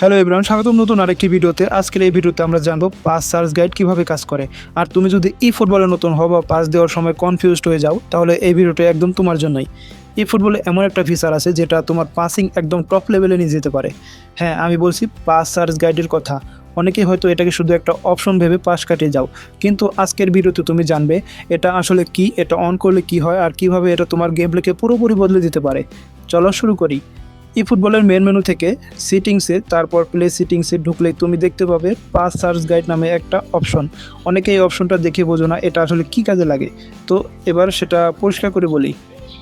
Hello everyone স্বাগতম নতুন আরেকটি ভিডিওতে। আজকের এই ভিডিওতে আমরা জানব পাস সার্চ গাইড কীভাবে কাজ করে। আর তুমি যদি ই ফুটবলে নতুন হও বা পাস দেওয়ার সময় কনফিউজড হয়ে যাও, তাহলে এই ভিডিওটা একদম তোমার জন্যই। ই ফুটবলে এমন একটা ফিচার আছে যেটা তোমার পাসিং একদম টপ লেভেলে নিয়ে যেতে পারে। হ্যাঁ আমি বলছি পাস সার্চ গাইডের কথা। অনেকেই হয়তো এটাকে শুধু একটা অপশন ভেবে পাশ কাটিয়ে যাও। কিন্তু আজকের ভিডিওতে তুমি জানবে এটা আসলে কি, এটা অন করলে কি হয় আর কীভাবে এটা তোমার গেম প্লেকে পুরোপুরি বদলে দিতে পারে। চলো শুরু করি। ই ফুটবলের মেন মেনু থেকে সিটিংসে তারপর প্লে সিটিংসে ঢুকলে তুমি দেখতে পাবে পাস সার্চ গাইড নামে একটা অপশন অনেকে এই অপশনটা দেখে বোঝো না, এটা আসলে কি কাজে লাগে? তো এবার সেটা পরিষ্কার করে বলি।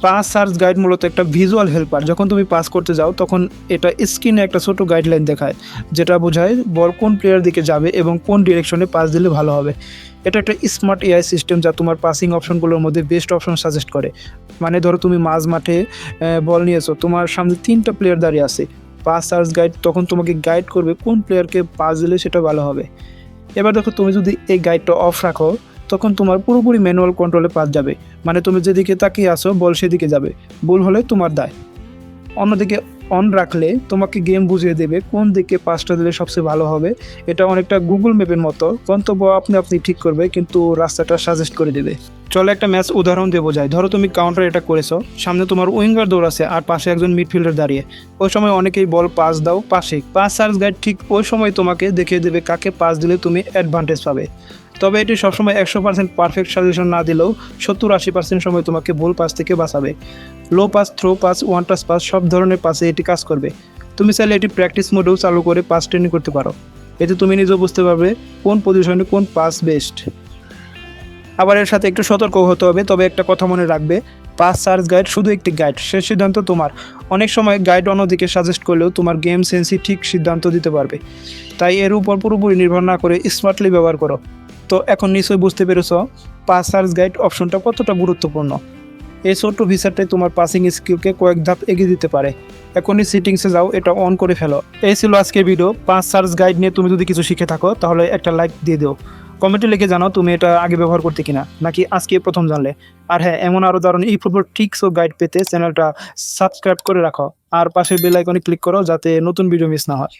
পাস সার্চ গাইড মূলত একটা ভিজুয়াল হেল্পার। যখন তুমি পাস করতে যাও, তখন এটা স্ক্রিনে একটা ছোট গাইডলাইন দেখায়, যেটা বোঝায় বল কোন প্লেয়ার দিকে যাবে এবং কোন ডিরেকশনে পাস দিলে ভালো হবে। এটা একটা স্মার্ট এআই সিস্টেম যা তোমার পাসিং অপশনগুলোর মধ্যে বেস্ট অপশন সাজেস্ট করে। মানে ধরো তুমি মাঝ মাঠে বল নিয়েছো, তোমার সামনে তিনটা প্লেয়ার দাঁড়িয়ে আছে। পাস সার্চ গাইড তখন তোমাকে গাইড করবে কোন প্লেয়ারকে পাস দিলে সেটা ভালো হবে। এবার দেখো তুমি যদি এই গাইডটা অফ রাখো তখন তোমার পুরোপুরি ম্যানুয়াল কন্ট্রোলে পাস যাবে। মানে তুমি যেদিকে তাকিয়ে আসো বল সেদিকে যাবে। ভুল হলে তোমার দায়। অন্যদিকে অন রাখলে তোমাকে গেম বুঝিয়ে দেবে কোন দিকে পাসটা দিলে সবচেয়ে ভালো হবে। এটা অনেকটা গুগল ম্যাপের মতো। গন্তব্য আপনি আপনি ঠিক করবে, কিন্তু রাস্তাটা সাজেস্ট করে দেবে। চলো একটা ম্যাচ উদাহরণ দিয়ে বোঝায় ধরো তুমি কাউন্টার এটা করেছ। সামনে তোমার উইঙ্গার দৌড় আছে, আর পাশে একজন মিডফিল্ডার দাঁড়িয়ে। ওই সময় অনেকেই বল পাস দাও পাশে। পাস সার্চ গাইড ঠিক ওই সময় তোমাকে দেখিয়ে দেবে কাকে পাস দিলে তুমি অ্যাডভান্টেজ পাবে। তবে এটি সবসময় একশো পার্সেন্ট পারফেক্ট সাজেশন না দিলেও সত্তর আশি পার্সেন্ট সময় তোমাকে ভুল পাস থেকে বাঁচাবে। Low pass throw pass one touch pass সব ধরনের পাসে এটি কাজ করবে। তুমি চাইলে এটি প্র্যাকটিস মোডেও চালু করে পাস ট্রেনিং করতে পারো। এতে তুমি নিজেও বুঝতে পারবে কোন পজিশনে কোন পাস বেস্ট আবার এর সাথে একটু সতর্ক হতে হবে, তবে একটা কথা মনে রাখবে পাস সার্চ গাইড শুধু একটি গাইড সে সিদ্ধান্ত তোমার। অনেক সময় গাইড অন্যদিকে সাজেস্ট করলেও তোমার গেম সেন্সি ঠিক সিদ্ধান্ত দিতে পারবে। তাই এর উপর পুরোপুরি নির্ভর না করে স্মার্টলি ব্যবহার করো। তো এখন নিশ্চয়ই বুঝতে পেরেছ পাস সার্চ গাইড অপশনটা কতটা গুরুত্বপূর্ণ। এই ছোট্ট ফিচারটাই তোমার পাসিং স্কিলকে কয়েক ধাপ এগিয়ে দিতে পারে। এখনই সিটিংসে যাও, এটা অন করে ফেলো। এই ছিল আজকের ভিডিও পাঁচ সার্চ গাইড নিয়ে তুমি যদি কিছু শিখে থাকো, তাহলে একটা লাইক দিয়ে দিও। কমেন্টে লিখে জানাও তুমি এটা আগে ব্যবহার করতে কিনা, নাকি আজকে প্রথম জানলে। আর হ্যাঁ এমন আরও দারুণ এই ফুটবল ট্রিক্স ও গাইড পেতে চ্যানেলটা সাবস্ক্রাইব করে রাখো। আর পাশে বেল আইকনে ক্লিক করো, যাতে নতুন ভিডিও মিস না হয়।